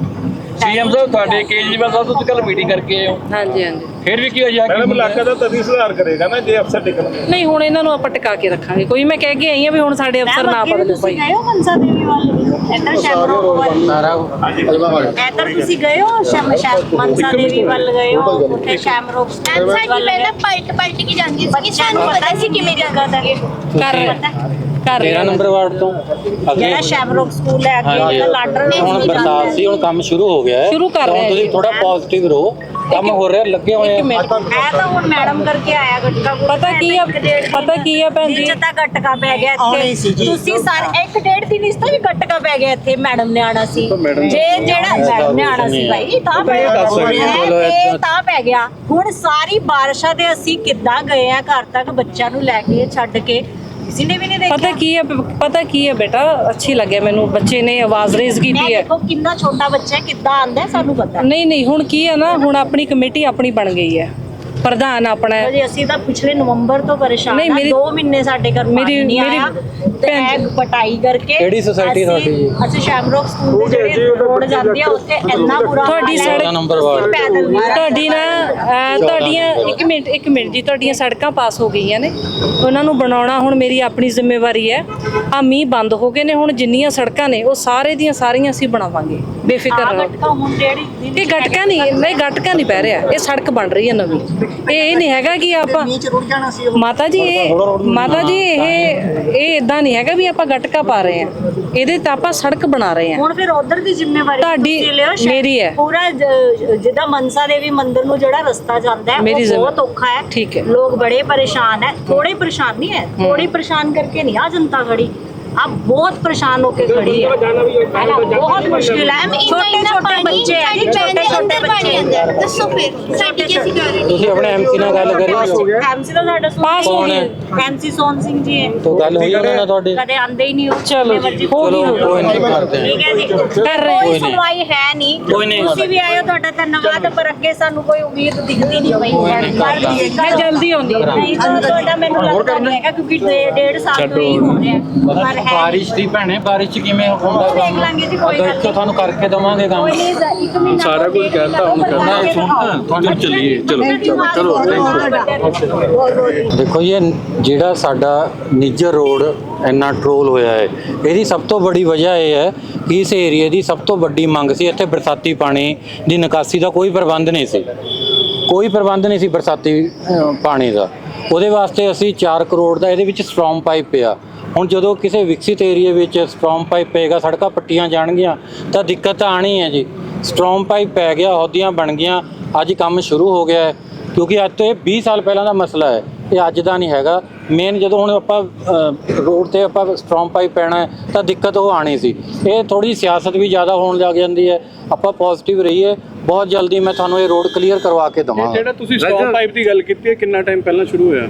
ਸੀਐਮ ਸਾਹਿਬ ਤੁਹਾਡੇ ਕੇਜਰੀਵਾਲ ਸਾਹਿਬ ਤੁਸੀਂ ਕੱਲ ਮੀਟਿੰਗ ਕਰਕੇ ਆਏ ਹੋ। ਹਾਂਜੀ ਹਾਂਜੀ। ਫਿਰ ਵੀ ਕੀ ਅਜਿਹਾ ਮੈਡਮ ਕੀ ਇਲਾਕਾ ਦਾ ਤਦੀ ਸੁਧਾਰ ਕਰੇਗਾ ਨਾ ਜੇ ਅਫਸਰ ਟਿਕਣ ਨਹੀਂ ਹੁਣ ਇਹਨਾਂ ਨੂੰ ਆਪਾਂ ਟਿਕਾ ਕੇ ਰੱਖਾਂਗੇ। ਕੋਈ ਮੈਂ ਕਹਿ ਕੇ ਆਈ ਆ ਵੀ ਹੁਣ ਸਾਡੇ ਅਫਸਰ ਨਾ ਬਦਲੋ ਭਾਈ ਤੁਸੀਂ ਗਏ ਹੋ ਮਨਸਾ ਦੇਵੀ ਵੱਲ? ਇੱਧਰ ਸ਼ੈਮਰੋਕ ਵੱਲ। ਇੱਧਰ ਤੁਸੀਂ ਗਏ ਹੋ? ਸ਼ਮ ਸ਼ਮ ਮਨਸਾ ਦੇਵੀ ਵੱਲ ਗਏ ਹੋ? ਉੱਥੇ ਸ਼ੈਮਰੋਕ ਸਾਡੀ ਪਹਿਲਾਂ ਪਲਟ ਪਲਟ ਕੇ ਜਾਂਦੀ ਸੀ ਸਾਨੂੰ ਪਤਾ ਸੀ ਕਿਵੇਂ ਜਗ੍ਹਾ ਹੈ ਕਰ ਕਰ 13 ਨੰਬਰ ਵਾਰਡ ਤੋਂ? ਅੱਗੇ ਜਿਹੜਾ ਸ਼ੈਮਰੋਕ ਸਕੂਲ ਹੈ ਅੱਗੇ ਹਾਂਜੀ। ਉਹਦਾ ਲਾਡਰ ਹੁਣ ਬਰਸਾਤ ਸੀ ਹੁਣ ਕੰਮ ਸ਼ੁਰੂ ਹੋ ਗਿਆ ਹੈ। ਸ਼ੁਰੂ ਕਰ ਤਾਂ ਹੁਣ ਰਹੇ ਤੁਸੀਂ ਜੀ। ਥੋੜਾ ਪੋਜ਼ਿਟਿਵ ਰਹੋ। ਕੰਮ ਹੋ ਰਿਹਾ ਲੱਗੇ ਹੋਏ ਇੱਕ ਆ ਮਿੰਟ। ਮੈਂ ਤਾਂ ਹੁਣ ਮੈਡਮ ਕਰਕੇ ਆਇਆ ਗਟਕਾ ਪਤਾ ਕੀ ਆ ਪਤਾ ਕੀ ਆ ਭੈਣ ਜੀ? ਜੀ ਤਾਂ ਗਟਕਾ ਪੈ ਗਿਆ ਇੱਥੇ। ਤੁਸੀਂ ਸਾਰੇ ਇੱਕ ਡੇਢ ਦਿਨ ਇਸ ਤੋਂ ਵੀ ਗਟਕਾ ਪੈ ਗਿਆ ਇੱਥੇ ਮੈਡਮ ਨੇ ਆਣਾ ਸੀ। ਜੇ ਜਿਹੜਾ ਮੈਡਮ ਨੇ ਆਣਾ ਸੀ ਭਾਈ ਤਾਂ ਪੈ। ਗਿਆ। ਇਹ ਤਾਂ ਪੈ ਗਿਆ। ਹੁਣ ਸਾਰੀ ਬਾਰਿਸ਼ਾਂ ਦੇ ਅਸੀਂ ਕਿੱਦਾਂ ਗਏ ਆ ਘਰ ਤੱਕ ਬੱਚਿਆਂ ਨੂੰ ਲੈ ਕੇ ਛੱਡ ਕੇ। ਕਿਸੇ ਨੇ ਵੀ ਨਹੀਂ ਪਤਾ ਦੇਖਿਆ ਕੀ ਹੈ ਪਤਾ ਕੀ ਹੈ ਬੇਟਾ? ਅੱਛੀ ਲੱਗਿਆ ਮੈਨੂੰ। ਬੱਚੇ ਨੇ ਆਵਾਜ਼ ਰੇਜ਼ ਮੈਂ ਕੀਤੀ ਹੈ। ਦੇਖੋ ਕਿੰਨਾ ਛੋਟਾ ਬੱਚਾ ਹੈ ਕਿੱਦਾਂ ਆਂਦਾ ਹੈ, ਸਾਨੂੰ ਪਤਾ ਹੈ। ਨਹੀਂ ਨਹੀਂ ਹੁਣ ਕੀ ਹੈ ਨਾ ਹੁਣ ਆਪਣੀ ਕਮੇਟੀ ਆਪਣੀ ਬਣ ਗਈ ਹੈ। ਪ੍ਰਧਾਨ ਆਪਣਾ ਹੈ। ਜੀ ਅਸੀਂ ਤਾਂ ਪਿਛਲੇ ਨਵੰਬਰ ਤੋਂ ਪਰੇਸ਼ਾਨ ਨਹੀਂ, ਹਾਂ। ਮੇਰੀ- 2 ਮਹੀਨੇ ਸਾਡੇ ਘਰ ਮੇਰੀ- ਨਹੀਂ ਮੇਰੀ ਆਇਆ। ਭੈਣ ਇਹ ਪਟਾਈ ਕਰਕੇ ਕਿਹੜੀ society ਅਸੀਂ- ਤੁਹਾਡੀ ਜੀ? ਅਸੀਂ ਸ਼ੈਮਰੋਕ ਸਕੂਲ ਦੇ ਜਿਹੜੇ ਰੋਡ ਜਾਂਦੀ ਆ ਉੱਥੇ ਇੰਨਾ ਬੁਰਾ ਤੁਹਾਡੀ ਹਾਲ ਹੈ। ਸੜਕ- ਨੰਬਰ ਵਾਰਡ। ਪੈਦਲ ਵੀ ਤੁਹਾਡੀ ਨਾ ਅਹ, ਤੁਹਾਡੀਆਂ ਇੱਕ ਮਿੰਟ ਇੱਕ ਮਿੰਟ ਜੀ ਤੁਹਾਡੀਆਂ ਸੜਕਾਂ ਪਾਸ ਹੋ ਗਈਆਂ ਨੇ। ਉਹਨਾਂ ਨੂੰ ਬਣਾਉਣਾ ਹੁਣ ਮੇਰੀ ਆਪਣੀ ਜ਼ਿੰਮੇਵਾਰੀ ਹੈ। ਆ ਮੀਂਹ ਬੰਦ ਹੋ ਗਏ ਨੇ ਹੁਣ ਜਿੰਨੀਆਂ ਸੜਕਾਂ ਨੇ ਉਹ ਸਾਰੇ ਦੀਆਂ ਸਾਰੀਆਂ ਅਸੀਂ ਬਣਾਵਾਂਗੇ। ਬੇਫਿਕਰ ਰਹੋ। ਗਟਕਾ ਹੁਣ ਜਿਹੜੀ ਦਿਨ ਇਹ ਗਟਕਾ ਨਹੀਂ ਨਹੀਂ ਗਟਕਾ ਨਹੀਂ ਪੈ ਰਿਹਾ। ਇਹ ਸੜਕ ਬਣ ਰਹੀ ਹੈ ਨਵੀਂ। ਇਹ ਇਹ ਨਹੀਂ ਹੈਗਾ ਕਿ ਆਪਾਂ ਮਾਤਾ ਜੀ ਇਹ ਮਾਤਾ ਜੀ ਇਹ ਇਹ ਇਦਾਂ ਨਹੀਂ ਹੈਗਾ ਵੀ ਆਪਾਂ ਗਟਕਾ ਪਾ ਰਹੇ ਆ ਇਹਦੇ ਤਾਂ ਆਪਾਂ ਸੜਕ ਬਣਾ ਰਹੇ ਆ ਹੁਣ ਫਿਰ ਉਧਰ ਦੀ ਜ਼ਿੰਮੇਵਾਰੀ ਤੁਹਾਡੀ- ਤੁਸੀਂ ਲਿਓ ਸ਼ਾਇਦ ਮੇਰੀ ਹੈ। ਪੂਰਾ ਜ- ਜਿੱਦਾਂ ਮਨਸਾ ਦੇਵੀ ਮੰਦਿਰ ਨੂੰ ਜਿਹੜਾ ਰਸਤਾ ਜਾਂਦਾ ਹੈ ਮੇਰੀ ਉਹ ਜ਼ਿੰਮੇ- ਬਹੁਤ ਔਖਾ ਹੈ। ਠੀਕ ਹੈ। ਲੋਕ ਬੜੇ ਪਰੇਸ਼ਾਨ ਹੈ। ਥੋੜੇ ਪਰੇਸ਼ਾਨ ਨਹੀਂ ਹੈ। ਥੋੜੀ ਪਰੇਸ਼ਾਨ ਕਰਕੇ ਨਹੀਂ ਆ ਜਨਤਾ ਖੜੀ। ਆ ਬਹੁਤ ਪਰੇਸ਼ਾਨ ਹੋ ਕੇ ਖੜੀ ਹੈ ਹੈ ਨਾ ਬਹੁਤ ਮੁਸ਼ਕਿਲ ਹੈ ਛੋਟੇ ਛੋਟੇ ਬੱਚੇ ਹੈ ਜੀ ਛੋਟੇ ਛੋਟੇ ਅੰਦਰ ਪਾਣੀ ਬੱਚੇ ਦੱਸੋ ਫਿਰ ਸਾਡੀ ਕੀ ਅਸੀਂ ਕਰ ਰਹੇ ਤੁਸੀਂ ਆਪਣੇ ਐਮਸੀ ਨਾਲ ਗੱਲ ਕਰੀ ਐਮਸੀ ਦਾ ਸਾਡਾ ਪਾਸ ਹੋ ਹੈ? ਐਮਸੀ ਸੋਨ ਸਿੰਘ ਜੀ ਹੈ ਤੋਂ ਗੱਲ ਹੋਈ ਉਹਨਾਂ ਨਾਲ ਤੁਹਾਡੀ ਕਦੇ ਆਂਦੇ ਹੀ ਨਹੀਂ ਚਲੋ ਹੋ ਚਲੋ ਗਈ ਕੋਈ ਨਹੀਂ ਕਰਦੇ ਹਾਂ ਠੀਕ ਹੈ ਜੀ ਕਰ ਰਹੇ ਕੋਈ। ਸੁਣਵਾਈ ਹੈ ਨਹੀਂ। ਤੁਸੀਂ ਵੀ ਆਏ ਹੋ ਤੁਹਾਡਾ ਧੰਨਵਾਦ ਪਰ ਅੱਗੇ ਸਾਨੂੰ ਕੋਈ ਉਮੀਦ ਦਿਖਦੀ ਨਹੀਂ ਪਈ ਦਾਂਗੇ। ਮੈਂ ਜਲਦੀ ਆਉਂਦੀ ਹਾਂ। ਨਹੀਂ ਤੁਹਾਡਾ ਮੈਨੂੰ ਲੱਗਦਾ ਹੈਗਾ ਕਿਉਂਕਿ ਡੇ- ਡੇਢ ਸਾਲ ਤੋਂ ਹੀ ਹੋ ਰਿਹਾ ਹੈ। ਪਰ ਹੈ ਬਾਰਿਸ਼ ਦੀ ਭੈਣੇ ਬਾਰਿਸ਼ ਚ ਕਿਵੇਂ ਹੁੰਦਾ ਉਹ ਦੇਖ ਲਾਂਗੇ ਜੀ, ਕੋਈ ਗੱਲ ਦੇਖੋ ਤੁਹਾਨੂੰ ਕਰਕੇ ਦਵਾਂਗੇ ਕੰਮ। ਕੋਈ ਨਹੀਂ ਇੱਕ ਮਹੀਨਾ ਸਾਰਾ ਕੁਝ ਕਹਿਤਾ ਹੁਣ ਕਰਨਾ ਤੁਹਾਨੂੰ ਚੱਲੀਏ ਚਲੋ। ਚਲੋ ਦੇਖੋ ਜੀ ਇਹ ਜਿਹੜਾ ਸਾਡਾ ਨਿੱਜਰ ਰੋਡ ਇੰਨਾ ਟਰੋਲ ਹੋਇਆ ਹੈ ਇਹਦੀ ਸਭ ਤੋਂ ਬੜੀ ਵਜ੍ਹਾ ਇਹ ਹੈ ਕਿ ਇਸ ਏਰੀਏ ਦੀ ਸਭ ਤੋਂ ਵੱਡੀ ਮੰਗ ਸੀ ਇੱਥੇ ਬਰਸਾਤੀ ਪਾਣੀ ਦੀ ਨਿਕਾਸੀ ਦਾ ਕੋਈ ਪ੍ਰਬੰਧ ਨਹੀਂ ਸੀ। ਕੋਈ ਪ੍ਰਬੰਧ ਨਹੀਂ ਸੀ ਬਰਸਾਤੀ ਅਹ, ਪਾਣੀ ਦਾ। ਉਹਦੇ ਵਾਸਤੇ ਅਸੀਂ 4 ਕਰੋੜ ਦਾ ਇਹਦੇ ਵਿੱਚ ਸਟ੍ਰੋਂਗ ਪਾਈਪ ਪਿਆ। ਹੁਣ ਜਦੋਂ ਕਿਸੇ ਵਿਕਸਿਤ ਏਰੀਏ ਵਿੱਚ ਸਟ੍ਰੋਂਗ ਪਾਈਪ ਪਏਗਾ ਸੜਕਾਂ ਪੱਟੀਆਂ ਜਾਣਗੀਆਂ ਤਾਂ ਦਿੱਕਤ ਤਾਂ ਆਣੀ ਹੈ ਜੀ। ਸਟ੍ਰੋਂਗ ਪਾਈਪ ਪੈ ਗਿਆ ਹੌਦੀਆਂ ਬਣ ਗਈਆਂ ਅੱਜ ਕੰਮ ਸ਼ੁਰੂ ਹੋ ਗਿਆ ਹੈ। ਕਿਉਂਕਿ ਅੱਜ ਤੋਂ ਇਹ 20 ਸਾਲ ਪਹਿਲਾਂ ਦਾ ਮਸਲਾ ਹੈ ਇਹ ਅੱਜ ਦਾ ਨਹੀਂ ਹੈਗਾ। ਮੇਨ ਜਦੋਂ ਹੁਣ ਆਪਾਂ ਰੋਡ ਤੇ ਆਪਾਂ ਸਟ੍ਰੋਂਗ ਪਾਈਪ ਪੈਣਾ ਹੈ ਤਾਂ ਦਿੱਕਤ ਉਹ ਆਣੀ ਸੀ। ਇਹ ਥੋੜੀ ਸਿਆਸਤ ਵੀ ਜ਼ਿਆਦਾ ਹੋਣ ਲੱਗ ਜਾਂਦੀ ਹੈ। ਆਪਾਂ ਪੋਜ਼ਿਟਿਵ ਰਹੀਏ ਬਹੁਤ ਜਲਦੀ ਮੈਂ ਤੁਹਾਨੂੰ ਇਹ ਰੋਡ ਕਲੀਅਰ ਕਰਵਾ ਕੇ ਦਵਾਂਗਾ। ਜਿਹੜਾ ਤੁਸੀਂ ਸਟਾਪ ਪਾਈਪ ਦੀ ਗੱਲ ਕੀਤੀ ਹੈ ਕਿੰਨਾ ਟਾਈਮ ਪਹਿਲਾਂ ਸ਼ੁਰੂ ਹੋਇਆ?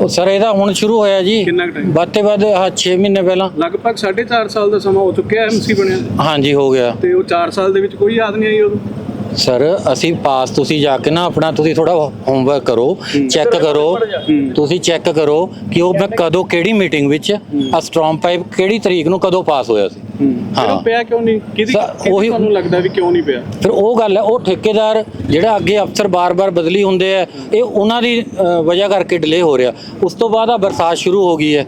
ਉਹ ਸਰ ਇਹਦਾ ਹੁਣ ਸ਼ੁਰੂ ਹੋਇਆ ਜੀ। ਕਿੰਨਾ ਕੁ time? ਵੱਧ ਤੋਂ ਵੱਧ 6 ਮਹੀਨੇ ਪਹਿਲਾਂ। ਲਗਭਗ 4.5 ਸਾਲ ਦਾ ਸਮਾਂ ਹੋ ਚੁੱਕਿਆ ਐਮਸੀ ਬਣਿਆ। ਹਾਂਜੀ ਹੋ ਗਿਆ। ਤੇ ਉਹ 4 ਸਾਲ ਦੇ ਵਿੱਚ ਕੋਈ ਯਾਦ ਨਹੀਂ ਆਈ ਉਦੋਂ? ਸਰ ਅਸੀਂ ਪਾਸ ਤੁਸੀਂ ਜਾ ਕੇ ਨਾ ਆਪਣਾ ਤੁਸੀਂ ਥੋੜਾ ਹੋਮਵਰਕ ਕਰੋ ਚੈੱਕ ਕਰੋ। ਤੁਸੀਂ ਚੈੱਕ ਕਰੋ ਕਿ ਉਹ ਮੈਂ ਕਦੋਂ ਕਿਹੜੀ ਮੀਟਿੰਗ ਵਿੱਚ ਆ ਸਟ੍ਰੋਂਗ ਪਾਈਪ ਕਿਹੜੀ ਤਰੀਕ ਨੂੰ ਕਦੋਂ ਪਾਸ ਹੋਇਆ ਸੀ? ਹਾਂ। ਹਾਂ ਪਿਆ ਕਿਉਂ ਨਹੀਂ? ਕਿਹਦੀ ਸਰ, ਕਿਹਦੀ ਉਹੀ- ਤੁਹਾਨੂੰ ਲੱਗਦਾ ਵੀ ਕਿਉਂ ਨਹੀਂ ਪਿਆ? ਫਿਰ ਉਹ ਗੱਲ ਹੈ ਉਹ ਠੇਕੇਦਾਰ ਜਿਹੜਾ ਅੱਗੇ ਅਫਸਰ ਬਾਰ-ਬਾਰ ਬਦਲੀ ਹੁੰਦੇ ਆ ਇਹ ਉਹਨਾਂ ਦੀ ਅ, ਵਜ੍ਹਾ ਕਰਕੇ ਡਿਲੇ ਹੋ ਰਿਹਾ। ਉਸ ਤੋਂ ਬਾਅਦ ਆ ਬਰਸਾਤ ਸ਼ੁਰੂ ਹੋ ਗਈ ਹੈ।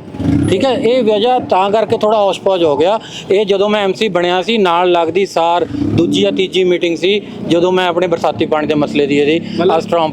ਠੀਕ ਹੈ ਇਹ ਵਜ੍ਹਾ ਤਾਂ ਕਰਕੇ ਥੋੜਾ ਹੌਸ਼-ਪੌਸ਼ ਹੋ ਗਿਆ। ਇਹ ਜਦੋਂ ਮੈਂ ਐਮਸੀ ਬਣਿਆ ਸੀ ਨਾਲ ਲੱਗਦੀ ਸਾਰ ਦੂਜੀ ਜਾਂ ਤੀਜੀ ਮੀਟਿੰਗ ਸੀ ਜਦੋਂ ਮੈਂ ਆਪਣੇ ਬਰਸਾਤੀ ਪਾਣੀ ਦੇ ਮਸਲੇ ਦੀ ਇਹਦੀ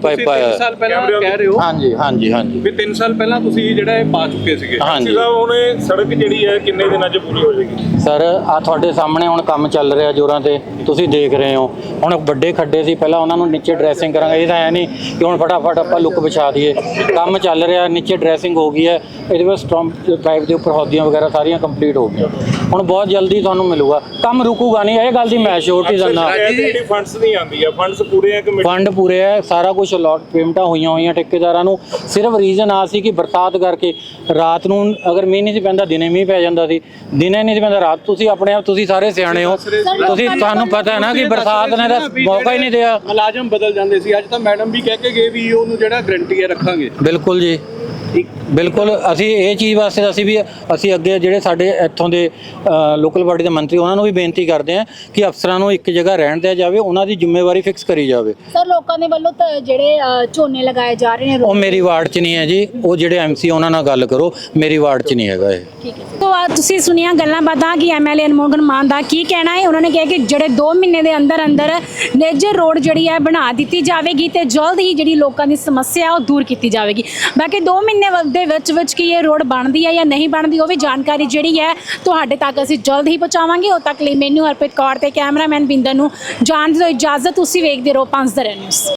ਪਾਈਪ ਪਾਇਆ ਤਿੰਨ ਸਾਲ ਪਹਿਲਾਂ ਕਹਿ ਰਹੇ ਹੋ ਹਾਂਜੀ ਹਾਂਜੀ ਹਾਂਜੀ। ਵੀ 3 ਸਾਲ ਪਹਿਲਾਂ ਤੁਸੀਂ ਜਿਹੜਾ ਇਹ ਪਾ ਚੁੱਕੇ ਸੀਗੇ। ਹਾਂਜੀ। ਸਾਹਿਬ ਉਹਨੇ ਸੜਕ ਜਿਹੜੀ ਹੈ ਕਿੰਨੇ ਦਿਨਾਂ 'ਚ ਪੂਰੀ ਹੋ ਜਾਏਗੀ? ਸਰ ਆ ਤੁਹਾਡੇ ਸਾਹਮਣੇ ਹੁਣ ਕੰਮ ਚੱਲ ਰਿਹਾ ਜੋਰਾਂ ਤੇ ਤੁਸੀਂ ਦੇਖ ਰਹੇ ਹੋ। ਹੁਣ ਵੱਡੇ ਖੱਡੇ ਸੀ ਪਹਿਲਾਂ ਉਹਨਾਂ ਨੂੰ ਨੀਚੇ ਡਰੈਸਿੰਗ ਕਰਾਂਗੇ ਇਹ ਤਾਂ ਹੈ ਨਹੀਂ ਕਿ ਹੁਣ ਫਟਾਫਟ ਆਪਾਂ ਲੁੱਕ ਵਿਛਾ ਦਈਏ। ਕੰਮ ਚੱਲ ਰਿਹਾ ਨੀਚੇ ਡਰੈਸਿੰਗ ਹੋ ਗਈ ਹੈ ਇਹਦੇ ਵਿੱਚ ਸਟ੍ਰੋਂਗ ਪਾਈਪ ਦੇ ਉੱਪਰ ਹੌਦੀਆਂ ਵਗੈਰਾ ਸਾਰੀਆਂ ਕੰਪਲੀਟ ਹੋ ਗਈਆਂ। ਹੁਣ ਬਹੁਤ ਜਲਦੀ ਤੁਹਾਨੂੰ ਮਿਲੂਗਾ। ਕੰਮ ਰੁਕੂਗਾ ਨਹੀਂ ਇਹ ਗੱਲ ਦੀ ਮੈਂ ਸ਼ੋਰਟੀ ਦਿੰਦਾ। ਜਿਹੜੀ ਫੰਡਸ ਨਹੀਂ ਆਉਂਦੀ ਆ ਫੰਡਸ ਪੂਰੇ ਆ ਕਮੇਟੀ ਫੰਡ ਪੂਰੇ ਹੈ ਸਾਰਾ ਕੁਝ ਅਲਾਟ ਪੇਮੈਂਟਾਂ ਹੋਈਆਂ ਹੋਈਆਂ ਠੇਕੇਦਾਰਾਂ ਨੂੰ। ਸਿਰਫ ਰੀਜ਼ਨ ਆ ਸੀ ਕਿ ਬਰਸਾਤ ਕਰਕੇ ਰਾਤ ਨੂੰ ਅਗਰ ਮੀਂਹ ਨਹੀਂ ਸੀ ਪੈਂਦਾ ਦਿਨੇ ਮੀਂਹ ਪੈ ਜਾਂਦਾ ਸੀ। ਦਿਨੇ ਨਹੀਂ ਸੀ ਪੈਂਦਾ ਰਾਤ ਤੁਸੀਂ ਆਪਣੇ ਆਪ ਤੁਸੀਂ ਸਾਰੇ ਸਿਆਣੇ ਹੋ। ਤੁਸੀਂ ਤੁਹਾਨੂੰ ਪਤਾ ਹੈ ਨਾ ਕਿ ਬਰਸਾਤ ਨੇ ਤਾਂ ਮੌਕਾ ਹੀ ਨਹੀਂ ਦਿਆ। ਮੁਲਾਜ਼ਮ ਬਦਲ ਜਾਂਦੇ ਸੀ ਅੱਜ ਤਾਂ ਮੈਡਮ ਵੀ ਕਹਿ ਕੇ ਗਏ ਵੀ ਉਹਨੂੰ ਜਿਹੜਾ ਗਰੰਟੀ ਹੈ ਰੱਖਾਂਗੇ। ਬਿਲਕੁਲ ਜੀ। ਬਿਲਕੁਲ ਅਸੀਂ ਇਹ ਚੀਜ਼ ਵਾਸਤੇ ਅਸੀਂ ਵੀ ਅਸੀਂ ਅੱਗੇ ਜਿਹੜੇ ਸਾਡੇ ਇੱਥੋਂ ਦੇ ਲੋਕਲ ਬਾਡੀ ਦੇ ਮੰਤਰੀ ਉਹਨਾਂ ਨੂੰ ਵੀ ਬੇਨਤੀ ਕਰਦੇ ਹਾਂ ਕਿ ਅਫਸਰਾਂ ਨੂੰ ਇੱਕ ਜਗ੍ਹਾ ਰਹਿਣ ਦਿਆ ਜਾਵੇ ਉਹਨਾਂ ਦੀ ਜ਼ਿੰਮੇਵਾਰੀ ਫਿਕਸ ਕਰੀ ਜਾਵੇ। ਸਰ ਲੋਕਾਂ ਦੇ ਵੱਲੋਂ ਤਾਂ ਜਿਹੜੇ ਝੋਨੇ ਲਗਾਏ ਜਾ ਰਹੇ ਨੇ ਉਹ ਮੇਰੀ ਵਾਰਡ 'ਚ ਨਹੀਂ ਹੈ ਜੀ। ਉਹ ਜਿਹੜੇ ਐਮਸੀ ਉਹਨਾਂ ਨਾਲ ਗੱਲ ਕਰੋ। ਮੇਰੀ ਵਾਰਡ 'ਚ ਨਹੀਂ ਹੈਗਾ ਇਹ। ਠੀਕ ਹੈ ਤੋਂ ਆ ਤੁਸੀਂ ਸੁਣੀਆਂ ਗੱਲਾਂ ਬਾਤਾਂ ਕਿ ਐਮਐਲਏ ਅਨਮੋਗਨ ਮਾਨ ਦਾ ਕੀ ਕਹਿਣਾ ਹੈ? ਉਹਨਾਂ ਨੇ ਕਿਹਾ ਕਿ ਜਿਹੜੇ 2 ਮਹੀਨੇ ਦੇ ਅੰਦਰ ਅੰਦਰ ਨੇਜਰ ਰੋਡ ਜਿਹੜੀ ਹੈ ਬਣਾ ਦਿੱਤੀ ਜਾਵੇਗੀ ਤੇ ਜਲਦ ਹੀ ਜਿਹੜੀ ਲੋਕਾਂ ਦੀ ਸਮੱਸਿਆ ਉਹ ਦੂਰ ਕੀਤੀ ਜਾਵੇਗੀ। ਬਾਕੀ 2 ਮਹੀਨੇ ਦੇ ਵਿੱਚ ਵਿੱਚ ਕੀ ਇਹ ਰੋਡ ਬਣਦੀ ਹੈ ਜਾਂ ਨਹੀਂ ਬਣਦੀ ਉਹ ਵੀ ਜਾਣਕਾਰੀ ਜਿਹੜੀ ਹੈ ਤੁਹਾਡੇ ਤੱਕ ਅਸੀਂ ਜਲਦ ਹੀ ਪਹੁੰਚਾਵਾਂਗੇ। ਉਹ ਤੱਕ ਲਈ ਮੈਨੂੰ ਹਰਪ੍ਰੀਤ ਕੌਰ ਤੇ ਕੈਮਰਾਮੈਨ ਬਿੰਦਰ ਨੂੰ ਜਾਣ ਦਿਓ ਇਜਾਜ਼ਤ, ਤੁਸੀਂ ਵੇਖਦੇ ਰਹੋ ਪੰਜ ਦਰਿਆ ਨਿਊਜ਼।